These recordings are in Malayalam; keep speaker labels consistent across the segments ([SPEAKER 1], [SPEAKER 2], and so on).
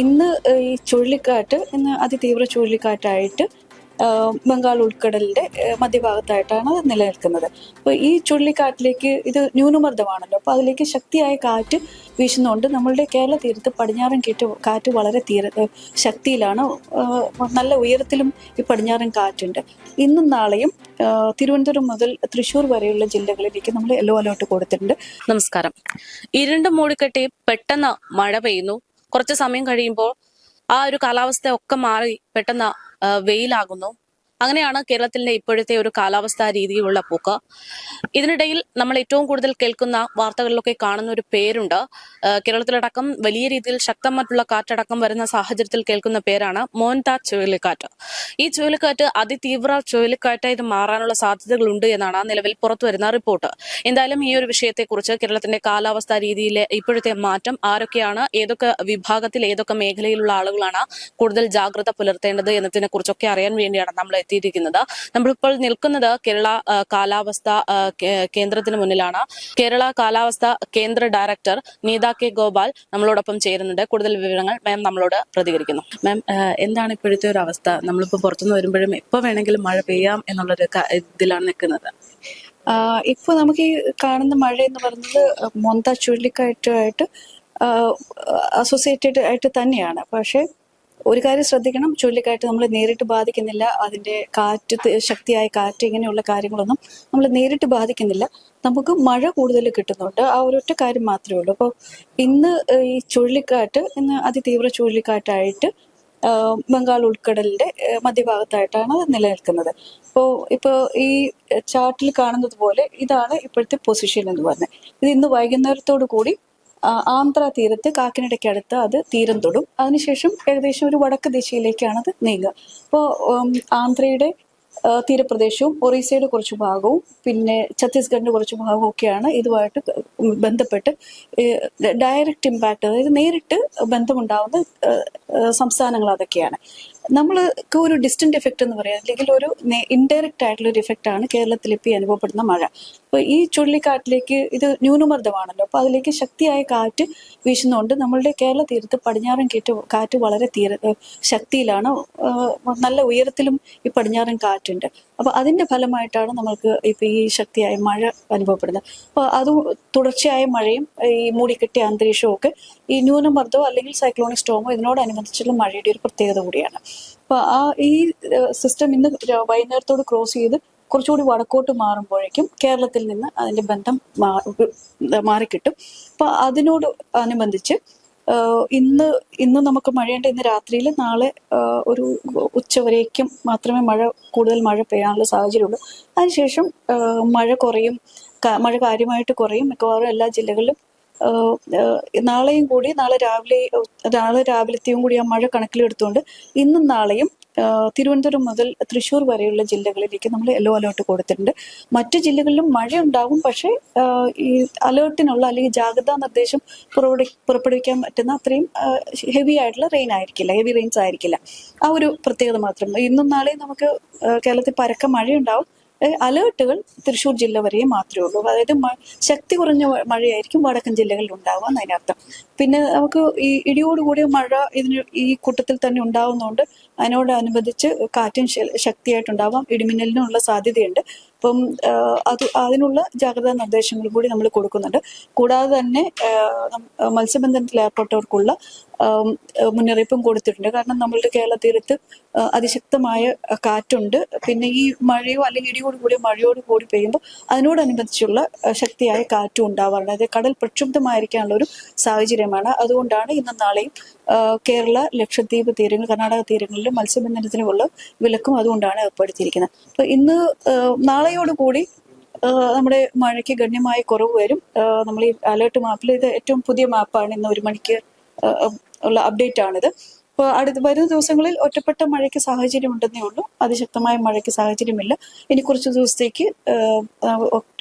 [SPEAKER 1] ഇന്ന് ഈ ചുഴലിക്കാറ്റ് ഇന്ന് അതിതീവ്ര ചുഴലിക്കാറ്റായിട്ട് ബംഗാൾ ഉൾക്കടലിന്റെ മധ്യഭാഗത്തായിട്ടാണ് നിലനിൽക്കുന്നത്. അപ്പോൾ ഈ ചുഴലിക്കാറ്റിലേക്ക് ഇത് ന്യൂനമർദ്ദമാണല്ലോ. അപ്പോൾ അതിലേക്ക് ശക്തിയായ കാറ്റ് വീശുന്നുണ്ട്. നമ്മളുടെ കേരള തീരത്ത് പടിഞ്ഞാറൻ കാറ്റ് കാറ്റ് വളരെ തീര ശക്തിയിലാണ്. നല്ല ഉയരത്തിലും ഈ പടിഞ്ഞാറൻ കാറ്റുണ്ട്. ഇന്നും നാളെയും തിരുവനന്തപുരം മുതൽ തൃശ്ശൂർ വരെയുള്ള ജില്ലകളിലേക്ക് നമ്മൾ യെല്ലോ അലേർട്ട് കൊടുത്തിട്ടുണ്ട്.
[SPEAKER 2] നമസ്കാരം. ഇരുണ്ട് മൂടിക്കെട്ടി പെട്ടെന്ന് മഴ പെയ്യുന്നു. കുറച്ച് സമയം കഴിയുമ്പോൾ ആ ഒരു കാലാവസ്ഥ ഒക്കെ മാറി പെട്ടെന്ന് വെയിലാകുന്നു. അങ്ങനെയാണ് കേരളത്തിലെ ഇപ്പോഴത്തെ ഒരു കാലാവസ്ഥാ രീതിയിലുള്ള പോക്ക്. ഇതിനിടയിൽ നമ്മൾ ഏറ്റവും കൂടുതൽ കേൾക്കുന്ന വാർത്തകളിലൊക്കെ കാണുന്ന ഒരു പേരുണ്ട്. കേരളത്തിലടക്കം വലിയ രീതിയിൽ ശക്തമായിട്ടുള്ള കാറ്റടക്കം വരുന്ന സാഹചര്യത്തിൽ കേൾക്കുന്ന പേരാണ് മോൻതാ ചുഴലിക്കാറ്റ്. ഈ ചുഴലിക്കാറ്റ് അതിതീവ്ര ചുഴലിക്കാറ്റായി മാറാനുള്ള സാധ്യതകളുണ്ട് എന്നാണ് നിലവിൽ പുറത്തു വരുന്ന റിപ്പോർട്ട്. എന്തായാലും ഈ ഒരു വിഷയത്തെക്കുറിച്ച് കേരളത്തിന്റെ കാലാവസ്ഥാ രീതിയിലെ ഇപ്പോഴത്തെ മാറ്റം ആരൊക്കെയാണ് ഏതൊക്കെ വിഭാഗത്തിൽ ഏതൊക്കെ മേഖലയിലുള്ള ആളുകളാണ് കൂടുതൽ ജാഗ്രത പുലർത്തേണ്ടത് എന്നതിനെ കുറിച്ചൊക്കെ അറിയാൻ വേണ്ടിയാണ് നമ്മൾ എത്തിയിരിക്കുന്നത്. നമ്മളിപ്പോൾ നിൽക്കുന്നത് കേരള കാലാവസ്ഥ കേന്ദ്രത്തിന് മുന്നിലാണ്. കേരള കാലാവസ്ഥ കേന്ദ്ര ഡയറക്ടർ നീത കെ ഗോപാൽ നമ്മളോടൊപ്പം ചേരുന്നുണ്ട്. കൂടുതൽ വിവരങ്ങൾ മാം നമ്മളോട് പ്രതികരിക്കുന്നു. മാം എന്താണ് ഇപ്പോഴത്തെ ഒരു അവസ്ഥ? നമ്മളിപ്പോൾ പുറത്തുനിന്ന് വരുമ്പോഴും എപ്പോൾ വേണമെങ്കിലും മഴ പെയ്യാം എന്നുള്ളൊരു ഇതിലാണ് നിൽക്കുന്നത്.
[SPEAKER 1] ഇപ്പൊ നമുക്ക് ഈ കാണുന്ന മഴ എന്ന് പറയുന്നത് മൊന്ത ചുഴലിക്കാറ്റുമായിട്ട് അസോസിയേറ്റഡ് ആയിട്ട് തന്നെയാണ്. പക്ഷെ ഒരു കാര്യം ശ്രദ്ധിക്കണം. ചുഴലിക്കാറ്റ് നമ്മൾ നേരിട്ട് ബാധിക്കുന്നില്ല. അതിന്റെ കാറ്റ് ശക്തിയായ കാറ്റ് ഇങ്ങനെയുള്ള കാര്യങ്ങളൊന്നും നമ്മൾ നേരിട്ട് ബാധിക്കുന്നില്ല. നമുക്ക് മഴ കൂടുതൽ കിട്ടുന്നുണ്ട്. ആ ഒരൊറ്റ കാര്യം മാത്രമേ ഉള്ളൂ. അപ്പോൾ ഇന്ന് ഈ ചുഴലിക്കാറ്റ് ഇന്ന് അതിതീവ്ര ചുഴലിക്കാറ്റായിട്ട് ബംഗാൾ ഉൾക്കടലിന്റെ മധ്യഭാഗത്തായിട്ടാണ് നിലനിൽക്കുന്നത്. അപ്പോൾ ഇപ്പോൾ ഈ ചാർട്ടിൽ കാണുന്നത് പോലെ ഇതാണ് ഇപ്പോഴത്തെ പൊസിഷൻ എന്ന് പറഞ്ഞത് ഇത് ഇന്ന് വൈകുന്നേരത്തോടു കൂടി ആന്ധ്ര തീരത്ത് കാക്കിനടയ്ക്കടുത്ത് അത് തീരം തൊടും. അതിനുശേഷം ഏകദേശം ഒരു വടക്ക് ദിശയിലേക്കാണ് അത് നീങ്ങുക. അപ്പോൾ ആന്ധ്രയുടെ തീരപ്രദേശവും ഒറീസയുടെ കുറച്ച് ഭാഗവും പിന്നെ ഛത്തീസ്ഗഡിന്റെ കുറച്ച് ഭാഗവും ഒക്കെയാണ് ഇതുമായിട്ട് ബന്ധപ്പെട്ട് ഡയറക്റ്റ് ഇമ്പാക്ട് അതായത് നേരിട്ട് ബന്ധമുണ്ടാവുന്ന സംസ്ഥാനങ്ങൾ അതൊക്കെയാണ്. നമ്മൾക്ക് ഒരു ഡിസ്റ്റന്റ് എഫക്റ്റ് എന്ന് പറയാം. അല്ലെങ്കിൽ ഒരു ഇൻഡയറക്റ്റ് ആയിട്ടുള്ള ഒരു എഫക്റ്റ് ആണ് കേരളത്തിൽ ഇപ്പോൾ അനുഭവപ്പെടുന്ന മഴ. അപ്പോൾ ഈ ചുഴലിക്കാറ്റിലേക്ക് ഇത് ന്യൂനമർദ്ദമാണല്ലോ. അപ്പോൾ അതിലേക്ക് ശക്തിയായ കാറ്റ് വീശുന്നുണ്ട് നമ്മളുടെ കേരള തീരത്ത് പടിഞ്ഞാറൻ കാറ്റ് കാറ്റ് വളരെ തീര ശക്തിയിലാണ്. നല്ല ഉയരത്തിലും ഈ പടിഞ്ഞാറൻ കാറ്റുണ്ട്. അപ്പോൾ അതിന്റെ ഫലമായിട്ടാണ് നമ്മൾക്ക് ഇപ്പോൾ ഈ ശക്തിയായ മഴ അനുഭവപ്പെടുന്നത്. അപ്പോൾ അത് തുടർച്ചയായ മഴയും ഈ മൂടിക്കെട്ടിയ അന്തരീക്ഷവും ഒക്കെ ഈ ന്യൂനമർദ്ദമോ അല്ലെങ്കിൽ സൈക്ലോണിക് സ്റ്റോമോ ഇതിനോടനുബന്ധിച്ചുള്ള മഴയുടെ ഒരു പ്രത്യേകത കൂടിയാണ്. അപ്പോൾ ആ ഈ സിസ്റ്റം ഇന്ന് വൈകുന്നേരത്തോട് ക്രോസ് ചെയ്ത് കുറച്ചുകൂടി വടക്കോട്ട് മാറുമ്പോഴേക്കും കേരളത്തിൽ നിന്ന് അതിന്റെ ബന്ധം മാറിക്കിട്ടും. അപ്പോൾ അതിനോട് അനുബന്ധിച്ച് ഇന്ന് ഇന്ന് നമുക്ക് മഴയുണ്ട് ഇന്ന് രാത്രിയിൽ. നാളെ ഒരു ഉച്ചവരേക്കും മാത്രമേ മഴ കൂടുതൽ മഴ പെയ്യാനുള്ള സാഹചര്യമുള്ളൂ. അതിനുശേഷം മഴ കുറയും മഴ കാര്യമായിട്ട് കുറയും. മിക്കവാറും എല്ലാ ജില്ലകളിലും നാളെയും കൂടി നാളെ രാവിലെ നാളെ രാവിലത്തെയും കൂടി ആ മഴ കണക്കിലെടുത്തുകൊണ്ട് ഇന്നും നാളെയും തിരുവനന്തപുരം മുതൽ തൃശ്ശൂർ വരെയുള്ള ജില്ലകളിലേക്ക് നമ്മൾ യെല്ലോ അലേർട്ട് കൊടുത്തിട്ടുണ്ട്. മറ്റു ജില്ലകളിലും മഴ ഉണ്ടാവും പക്ഷേ ഈ അലേർട്ടിനുള്ള അല്ലെങ്കിൽ ജാഗ്രതാ നിർദ്ദേശം പുറപ്പെടു പുറപ്പെടുവിക്കാൻ പറ്റുന്ന അത്രയും ഹെവി ആയിട്ടുള്ള റെയിൻ ആയിരിക്കില്ല. ഹെവി റെയിൻസ് ആയിരിക്കില്ല. ആ ഒരു പ്രത്യേകത മാത്രം. ഇന്നും നാളെയും നമുക്ക് കേരളത്തിൽ പരക്ക മഴയുണ്ടാവും. അലേർട്ടുകൾ തൃശ്ശൂർ ജില്ല വരെ മാത്രമേ ഉള്ളൂ. അതായത് ശക്തി കുറഞ്ഞ മഴയായിരിക്കും വടക്കൻ ജില്ലകളിൽ ഉണ്ടാവുക എന്നതിനർത്ഥം. പിന്നെ നമുക്ക് ഈ ഇടിയോടുകൂടിയ മഴ ഇതിന് ഈ കൂട്ടത്തിൽ തന്നെ ഉണ്ടാവുന്നതുകൊണ്ട് അതിനോടനുബന്ധിച്ച് കാറ്റും ശക്തിയായിട്ടുണ്ടാവാം. ഇടിമിന്നലിനുള്ള സാധ്യതയുണ്ട്. അപ്പം അത് അതിനുള്ള ജാഗ്രതാ നിർദ്ദേശങ്ങൾ കൂടി നമ്മൾ കൊടുക്കുന്നുണ്ട്. കൂടാതെ തന്നെ മത്സ്യബന്ധനത്തിൽ ഏർപ്പെട്ടവർക്കുള്ള മുന്നറിയിപ്പും കൊടുത്തിട്ടുണ്ട്. കാരണം നമ്മളുടെ കേരള തീരത്ത് അതിശക്തമായ കാറ്റുണ്ട്. പിന്നെ ഈ മഴയോ അല്ലെങ്കിൽ ഇടിയോട് കൂടിയോ മഴയോട് കൂടി പെയ്യുമ്പോൾ അതിനോടനുബന്ധിച്ചുള്ള ശക്തിയായ കാറ്റും ഉണ്ടാവാറുണ്ട്. അതായത് കടൽ പ്രക്ഷുബ്ധമായിരിക്കാനുള്ള ഒരു സാഹചര്യമാണ്. അതുകൊണ്ടാണ് ഇന്നും നാളെയും കേരള ലക്ഷദ്വീപ് തീരങ്ങൾ കർണാടക തീരങ്ങളിലും മത്സ്യബന്ധനത്തിനുമുള്ള വിലക്കും അതുകൊണ്ടാണ് ഏർപ്പെടുത്തിയിരിക്കുന്നത്. അപ്പൊ ഇന്ന് നാളെയോടുകൂടി നമ്മുടെ മഴയ്ക്ക് ഗണ്യമായ കുറവ് വരും. നമ്മൾ ഈ അലേർട്ട് മാപ്പിൽ ഇത് ഏറ്റവും പുതിയ മാപ്പാണ്. ഇന്ന് ഒരു മണിക്ക് ഉള്ള അപ്ഡേറ്റ് ആണിത് അപ്പോൾ അടുത്ത വരുന്ന ദിവസങ്ങളിൽ ഒറ്റപ്പെട്ട മഴയ്ക്ക് സാഹചര്യം ഉണ്ടെന്നേ ഉള്ളൂ. അതിശക്തമായ മഴയ്ക്ക് സാഹചര്യമില്ല. ഇനി കുറച്ച് ദിവസത്തേക്ക്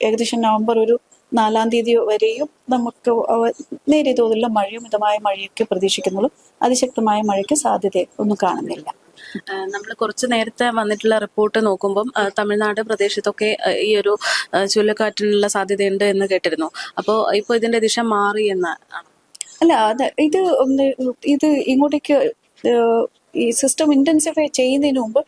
[SPEAKER 1] ഏകദേശം നവംബർ ഒരു നാലാം തീയതി വരെയും നമുക്ക് നേരിയ തോതിലുള്ള മഴയും മിതമായ മഴയൊക്കെ പ്രതീക്ഷിക്കുന്നുള്ളൂ അതിശക്തമായ മഴയ്ക്ക് സാധ്യത ഒന്നും കാണുന്നില്ല.
[SPEAKER 2] നമ്മൾ കുറച്ച് നേരത്തെ വന്നിട്ടുള്ള റിപ്പോർട്ട് നോക്കുമ്പം തമിഴ്നാട് പ്രദേശത്തൊക്കെ ഈ ഒരു ചുഴലിക്കാറ്റിനുള്ള സാധ്യതയുണ്ട് എന്ന് കേട്ടിരുന്നു. അപ്പോൾ ഇപ്പോൾ ഇതിന്റെ ദിശ മാറി എന്ന്
[SPEAKER 1] അല്ല അത് ഇത് ഇത് ഇങ്ങോട്ടേക്ക് ഈ സിസ്റ്റം ഇന്റൻസിഫൈ ചെയ്യുന്നതിന് മുമ്പ്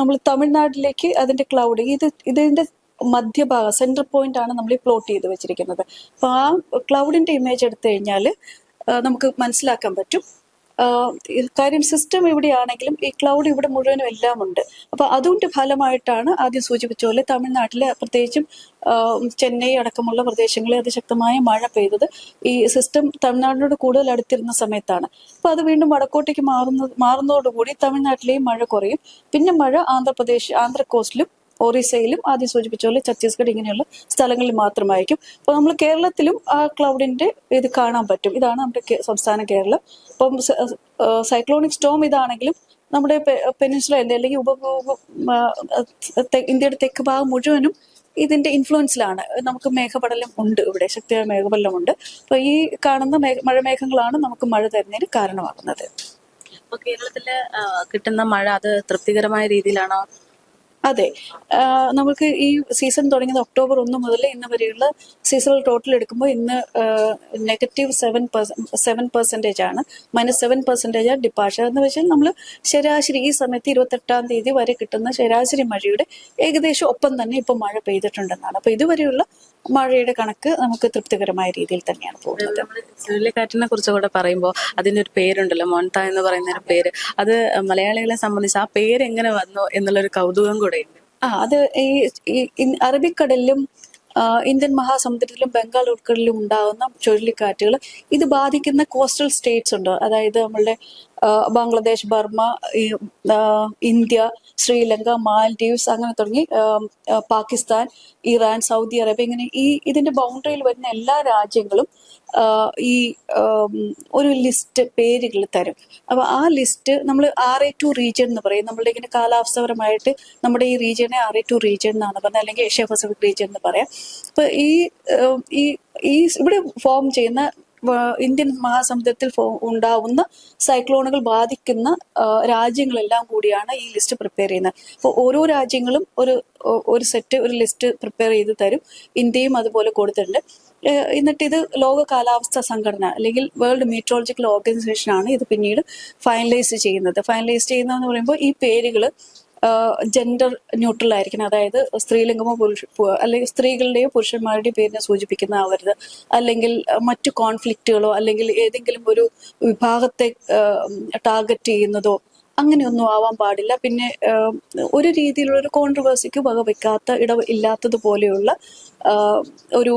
[SPEAKER 1] നമ്മൾ തമിഴ്നാട്ടിലേക്ക് അതിന്റെ ക്ലൗഡ് ഇത് ഇതിന്റെ മധ്യഭാഗം സെൻട്രൽ പോയിന്റ് ആണ് നമ്മൾ ഈ പ്ലോട്ട് ചെയ്ത് വെച്ചിരിക്കുന്നത്. അപ്പൊ ആ ക്ലൗഡിന്റെ ഇമേജ് എടുത്തു കഴിഞ്ഞാൽ നമുക്ക് മനസ്സിലാക്കാൻ പറ്റും. കാര്യം സിസ്റ്റം ഇവിടെയാണെങ്കിലും ഈ ക്ലൗഡ് ഇവിടെ മുഴുവനും എല്ലാം ഉണ്ട്. അപ്പൊ അതുകൊണ്ട് ഫലമായിട്ടാണ് ആദ്യം സൂചിപ്പിച്ച പോലെ തമിഴ്നാട്ടിലെ പ്രത്യേകിച്ചും ചെന്നൈ അടക്കമുള്ള പ്രദേശങ്ങളിൽ അതിശക്തമായ മഴ പെയ്തത് ഈ സിസ്റ്റം തമിഴ്നാടിനോട് കൂടുതൽ അടുത്തിരുന്ന സമയത്താണ്. അപ്പൊ അത് വീണ്ടും വടക്കോട്ടേക്ക് മാറുന്ന മാറുന്നതോടുകൂടി തമിഴ്നാട്ടിലെയും മഴ കുറയും. പിന്നെ മഴ ആന്ധ്രാപ്രദേശ് ആന്ധ്ര കോസ്റ്റിലും ഒറീസയിലും ആദ്യം സൂചിപ്പിച്ച പോലെ ഛത്തീസ്ഗഡ് ഇങ്ങനെയുള്ള സ്ഥലങ്ങളിൽ മാത്രമായിരിക്കും. അപ്പോൾ നമ്മൾ കേരളത്തിലും ആ ക്ലൗഡിന്റെ ഇത് കാണാൻ പറ്റും. ഇതാണ് നമ്മുടെ സംസ്ഥാന കേരളം. അപ്പം സൈക്ലോണിക് സ്റ്റോം ഇതാണെങ്കിലും നമ്മുടെ പെനിൻസുലന്റെ അല്ലെങ്കിൽ ഉപ ഉപ- ആ, തെ- ഇന്ത്യയുടെ തെക്ക് ഭാഗം മുഴുവനും ഇതിന്റെ ഇൻഫ്ലുവൻസിലാണ്. നമുക്ക് മേഘപടലം ഉണ്ട് ഇവിടെ ശക്തിയായ മേഘപടലമുണ്ട്. അപ്പൊ ഈ കാണുന്ന മേഘ മഴമേഘങ്ങളാണ് നമുക്ക് മഴ തരുന്നതിന് കാരണമാകുന്നത്.
[SPEAKER 2] അപ്പൊ കേരളത്തിൽ കിട്ടുന്ന മഴ അത് തൃപ്തികരമായ രീതിയിലാണോ
[SPEAKER 1] അതെ. നമുക്ക് ഈ സീസൺ തുടങ്ങിയത് ഒക്ടോബർ ഒന്ന് മുതൽ ഇന്ന് വരെയുള്ള സീസണൽ ടോട്ടൽ എടുക്കുമ്പോൾ ഇന്ന് നെഗറ്റീവ് സെവൻ സെവൻ പെർസെന്റേജ് ആണ്. മൈനസ് സെവൻ പെർസെന്റേജ് ആണ് ഡിപ്പാർച്ചർ എന്ന് വെച്ചാൽ നമ്മൾ ശരാശരി ഈ സമയത്ത് ഇരുപത്തെട്ടാം തീയതി വരെ കിട്ടുന്ന ശരാശരി മഴയുടെ ഏകദേശം ഒപ്പം തന്നെ ഇപ്പോൾ മഴ പെയ്തിട്ടുണ്ടെന്നാണ്. അപ്പോൾ ഇതുവരെയുള്ള മഴയുടെ കണക്ക് നമുക്ക് തൃപ്തികരമായ രീതിയിൽ തന്നെയാണ് പോകുന്നത്.
[SPEAKER 2] ചുഴലിക്കാറ്റിനെ കുറിച്ച് കൂടെ പറയുമ്പോൾ അതിന്റെ ഒരു പേരുണ്ടല്ലോ മോൺത എന്ന് പറയുന്ന ഒരു പേര്. അത് മലയാളികളെ സംബന്ധിച്ച് ആ പേര് എങ്ങനെ വന്നു എന്നുള്ളൊരു കൗതുകം കൂടെ ഉണ്ട്.
[SPEAKER 1] ആ അത് ഈ അറബിക്കടലിലും ഇന്ത്യൻ മഹാസമുദ്രത്തിലും ബംഗാൾ ഉൾക്കടലിലും ഉണ്ടാകുന്ന ചുഴലിക്കാറ്റുകൾ ഇത് ബാധിക്കുന്ന കോസ്റ്റൽ സ്റ്റേറ്റ്സ് ഉണ്ട്? അതായത് നമ്മളുടെ ബംഗ്ലാദേശ് ബർമ്മ ഇന്ത്യ ശ്രീലങ്ക മാൽഡീവ്സ് അങ്ങനെ തുടങ്ങി പാകിസ്ഥാൻ ഇറാൻ സൗദി അറേബ്യ ഇങ്ങനെ ഈ ഇതിന്റെ ബൗണ്ടറിയിൽ വരുന്ന എല്ലാ രാജ്യങ്ങളും ഈ ഒരു ലിസ്റ്റ് പേരുകൾ തരും. അപ്പൊ ആ ലിസ്റ്റ് നമ്മൾ ആർ എ ടു റീജിയൻ എന്ന് പറയും. നമ്മളുടെ ഇങ്ങനെ കാലാവസ്ഥപരമായിട്ട് നമ്മുടെ ഈ റീജിയനെ ആർ എ ടു റീജിയൻ എന്നാണ് പറയുന്നത് അല്ലെങ്കിൽ ഏഷ്യ പസഫിക് റീജിയൻ എന്ന് പറയാം. അപ്പൊ ഈ ഈ ഇവിടെ ഫോം ചെയ്യുന്ന ഇന്ത്യൻ മഹാസമുദ്രത്തിൽ ഉണ്ടാവുന്ന സൈക്ലോണുകൾ ബാധിക്കുന്ന രാജ്യങ്ങളെല്ലാം കൂടിയാണ് ഈ ലിസ്റ്റ് പ്രിപ്പയർ ചെയ്യുന്നത്. അപ്പോൾ ഓരോ രാജ്യങ്ങളും ഒരു ഒരു സെറ്റ് ഒരു ലിസ്റ്റ് പ്രിപ്പയർ ചെയ്ത് തരും. ഇന്ത്യയും അതുപോലെ കൊടുത്തിട്ടുണ്ട്. എന്നിട്ട് ഇത് ലോക കാലാവസ്ഥ സംഘടന അല്ലെങ്കിൽ വേൾഡ് മീറ്റോളജിക്കൽ ഓർഗനൈസേഷൻ ആണ് ഇത് പിന്നീട് ഫൈനലൈസ് ചെയ്യുന്നത്. ഫൈനലൈസ് ചെയ്യുന്നതെന്ന് പറയുമ്പോൾ ഈ പേരുകൾ ജെൻഡർ ന്യൂട്രൽ ആയിരിക്കണം. അതായത് സ്ത്രീലിംഗമോ പുരുഷ അല്ലെങ്കിൽ സ്ത്രീകളുടെയോ പുരുഷന്മാരുടെയോ പേരിനെ സൂചിപ്പിക്കുന്ന ആവരുത്. അല്ലെങ്കിൽ മറ്റു കോൺഫ്ലിക്റ്റുകളോ അല്ലെങ്കിൽ ഏതെങ്കിലും ഒരു വിഭാഗത്തെ ടാർഗറ്റ് ചെയ്യുന്നതോ അങ്ങനെയൊന്നും ആവാൻ പാടില്ല. പിന്നെ ഒരു രീതിയിലുള്ള ഒരു കോൺട്രവേഴ്സിക്ക് വകവെക്കാത്ത ഇട ഇല്ലാത്തതുപോലെയുള്ള ഒരു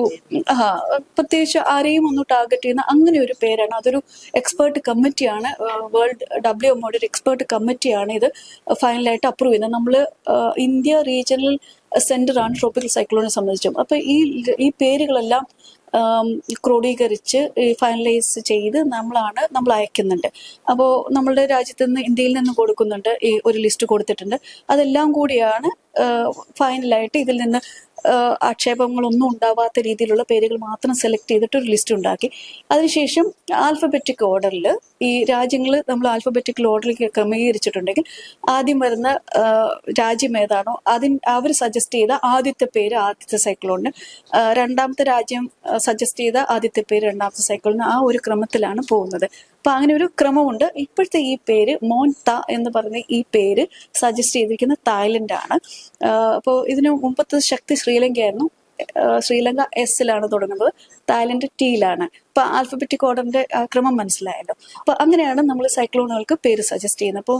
[SPEAKER 1] പ്രത്യേകിച്ച് ആരെയും ഒന്ന് ടാർഗറ്റ് ചെയ്യുന്ന അങ്ങനെ ഒരു പേരാണ്. അതൊരു എക്സ്പേർട്ട് കമ്മിറ്റിയാണ് വേൾഡ് ഡബ്ല്യു എം ഒരു എക്സ്പേർട്ട് കമ്മിറ്റിയാണ് ഇത്. ഫൈനലായിട്ട് അപ്രൂവ് ചെയ്യുന്നത്. നമ്മൾ ഇന്ത്യ റീജിയണൽ സെന്റർ ആണ് ട്രോപ്പിക്കൽ സൈക്ലോണിനെ സംബന്ധിച്ചും. അപ്പൊ ഈ ഈ പേരുകളെല്ലാം ക്രോഡീകരിച്ച് ഫൈനലൈസ് ചെയ്ത് നമ്മളാണ് നമ്മൾ അയക്കുന്നുണ്ട്. അപ്പോൾ നമ്മളുടെ രാജ്യത്ത് നിന്ന് ഇന്ത്യയിൽ നിന്ന് കൊടുക്കുന്നുണ്ട്. ഈ ഒരു ലിസ്റ്റ് കൊടുത്തിട്ടുണ്ട്. അതെല്ലാം കൂടിയാണ് ഫൈനലായിട്ട് ഇതിൽ നിന്ന് ആക്ഷേപങ്ങളൊന്നും ഉണ്ടാവാത്ത രീതിയിലുള്ള പേരുകൾ മാത്രം സെലക്ട് ചെയ്തിട്ട് ഒരു ലിസ്റ്റ് ഉണ്ടാക്കി. അതിനുശേഷം ആൽഫബറ്റിക് ഓർഡറിൽ ഈ രാജ്യങ്ങൾ നമ്മൾ ആൽഫബറ്റിക്കൽ ഓർഡറിൽ ക്രമീകരിച്ചിട്ടുണ്ടെങ്കിൽ ആദ്യം വരുന്ന രാജ്യം ഏതാണോ അതിന് അവർ സജസ്റ്റ് ചെയ്ത ആദ്യത്തെ പേര് ആദ്യത്തെ സൈക്കിളോണിന് രണ്ടാമത്തെ രാജ്യം സജസ്റ്റ് ചെയ്ത ആദ്യത്തെ പേര് രണ്ടാമത്തെ സൈക്കിളിന് ആ ഒരു ക്രമത്തിലാണ് പോകുന്നത്. അപ്പൊ അങ്ങനെ ഒരു ക്രമമുണ്ട്. ഇപ്പോഴത്തെ ഈ പേര് മോൻ ത എന്ന് പറയുന്ന ഈ പേര് സജസ്റ്റ് ചെയ്തിരിക്കുന്ന തായ്ലൻഡ് ആണ് അപ്പോൾ ഇതിനു മുമ്പത്തെ ശക്തി ശ്രീലങ്കയായിരുന്നു. ശ്രീലങ്ക എസിലാണ് തുടങ്ങുന്നത്. തായ്ലൻഡ് ടിയിലാണ് അപ്പൊ ആൽഫബറ്റിക് ഓർഡറിന്റെ ക്രമം മനസ്സിലായല്ലോ. അപ്പൊ അങ്ങനെയാണ് നമ്മൾ സൈക്ലോണുകൾക്ക് പേര് സജസ്റ്റ് ചെയ്യുന്നത്. അപ്പോൾ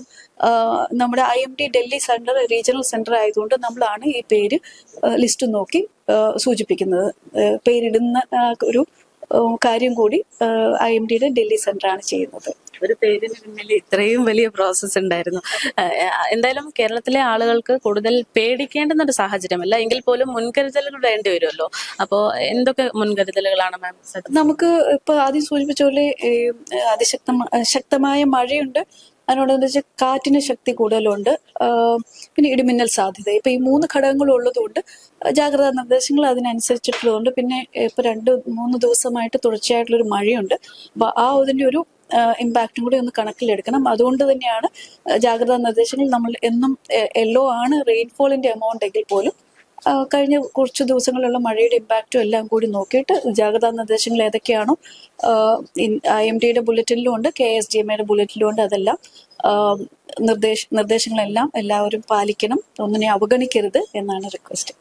[SPEAKER 1] നമ്മുടെ I M D Delhi centre regional centre ആയതുകൊണ്ട് നമ്മളാണ് ഈ പേര് ലിസ്റ്റ് നോക്കി സൂചിപ്പിക്കുന്നത്. പേരിടുന്ന ഒരു കാര്യം കൂടി ഐ എം ഡിയുടെ ഡൽഹി സെന്ററാണ് ചെയ്യുന്നത്.
[SPEAKER 2] ഒരു പേരിന് പിന്നിൽ ഇത്രയും വലിയ പ്രോസസ്സ് ഉണ്ടായിരുന്നു. എന്തായാലും കേരളത്തിലെ ആളുകൾക്ക് കൂടുതൽ പേടിക്കേണ്ടുന്ന ഒരു സാഹചര്യമല്ല. എങ്കിൽ പോലും മുൻകരുതലുകൾ വേണ്ടി വരുമല്ലോ. അപ്പോ എന്തൊക്കെ മുൻകരുതലുകളാണ് മാം?
[SPEAKER 1] നമുക്ക് ഇപ്പൊ ആദ്യം സൂചിപ്പിച്ച പോലെ അതിശക്തമായ ശക്തമായ മഴയുണ്ട്. അതിനോടനുബന്ധിച്ച് കാറ്റിന് ശക്തി കൂടുതലുണ്ട്. പിന്നെ ഇടിമിന്നൽ സാധ്യത. ഇപ്പൊ ഈ മൂന്ന് ഘടകങ്ങൾ ഉള്ളതുകൊണ്ട് ജാഗ്രതാ നിർദ്ദേശങ്ങൾ അതിനനുസരിച്ചിട്ടുള്ളതുകൊണ്ട് പിന്നെ ഇപ്പൊ രണ്ട് മൂന്ന് ദിവസമായിട്ട് തുടർച്ചയായിട്ടുള്ളൊരു മഴയുണ്ട്. അപ്പൊ ആ അതിന്റെ ഒരു ഇമ്പാക്റ്റും കൂടി ഒന്ന് കണക്കിലെടുക്കണം. അതുകൊണ്ട് തന്നെയാണ് ജാഗ്രതാ നിർദ്ദേശങ്ങൾ നമ്മൾ എന്നും യെല്ലോ ആണ് റെയിൻഫോളിന്റെ എമൗണ്ട് എങ്കിൽ പോലും കഴിഞ്ഞ കുറച്ച് ദിവസങ്ങളിലുള്ള മഴയുടെ ഇമ്പാക്റ്റും എല്ലാം കൂടി നോക്കിയിട്ട് ജാഗ്രതാ നിർദ്ദേശങ്ങൾ ഏതൊക്കെയാണോ ഐ എം ഡിയുടെ ബുള്ളറ്റിനിലും ഉണ്ട് കെ എസ് ഡി എം എയുടെ ബുള്ളറ്റിനിലും ഉണ്ട്. അതെല്ലാം നിർദ്ദേശ നിർദ്ദേശങ്ങളെല്ലാം എല്ലാവരും പാലിക്കണം. ഒന്നിനെ അവഗണിക്കരുത് എന്നാണ് റിക്വസ്റ്റ്